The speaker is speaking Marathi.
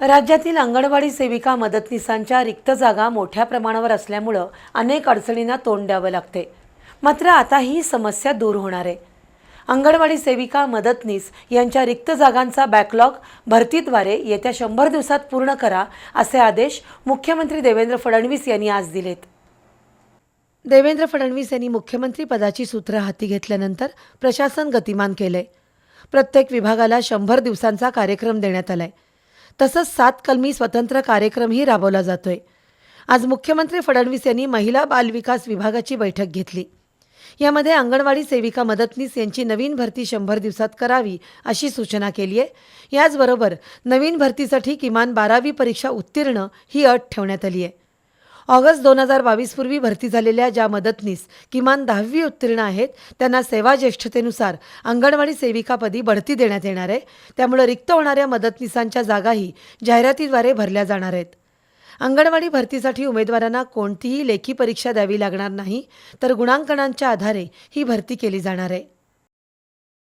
राज्यातील अंगणवाडी सेविका मदतनीसांच्या रिक्त जागा मोठ्या प्रमाणावर असल्यामुळं अनेक अडचणींना तोंड द्यावं लागते मात्र आता ही समस्या दूर होणार आहे. अंगणवाडी सेविका मदतनीस यांच्या रिक्त जागांचा बॅकलॉग भरतीद्वारे येत्या शंभर दिवसात पूर्ण करा असे आदेश मुख्यमंत्री देवेंद्र फडणवीस यांनी आज दिलेत. देवेंद्र फडणवीस यांनी मुख्यमंत्री पदाची सूत्र हाती घेतल्यानंतर प्रशासन गतिमान केलंय. प्रत्येक विभागाला शंभर दिवसांचा कार्यक्रम देण्यात आलाय. तसंच सात कलमी स्वतंत्र कार्यक्रमही राबवला जातोय. आज मुख्यमंत्री फडणवीस यांनी महिला बालविकास विभागाची बैठक घेतली. यामध्ये अंगणवाडी सेविका मदतनीस यांची नवीन भरती शंभर दिवसात करावी अशी सूचना केली आहे. याचबरोबर नवीन भरतीसाठी किमान बारावी परीक्षा उत्तीर्ण ही अट ठेवण्यात आली आहे. ऑगस्ट दोन हजार बावीसपूर्वी भरती झालेल्या ज्या मदतनीस किमान दहावी उत्तीर्ण आहेत त्यांना सेवा ज्येष्ठतेनुसार अंगणवाडी सेविकापदी बढती देण्यात येणार आहे. त्यामुळे रिक्त होणाऱ्या मदतनीसांच्या जागाही जाहिरातीद्वारे भरल्या जाणार आहेत. अंगणवाडी भरतीसाठी उमेदवारांना कोणतीही लेखी परीक्षा द्यावी लागणार नाही तर गुणांकनांच्या आधारे ही भरती केली जाणार आहे.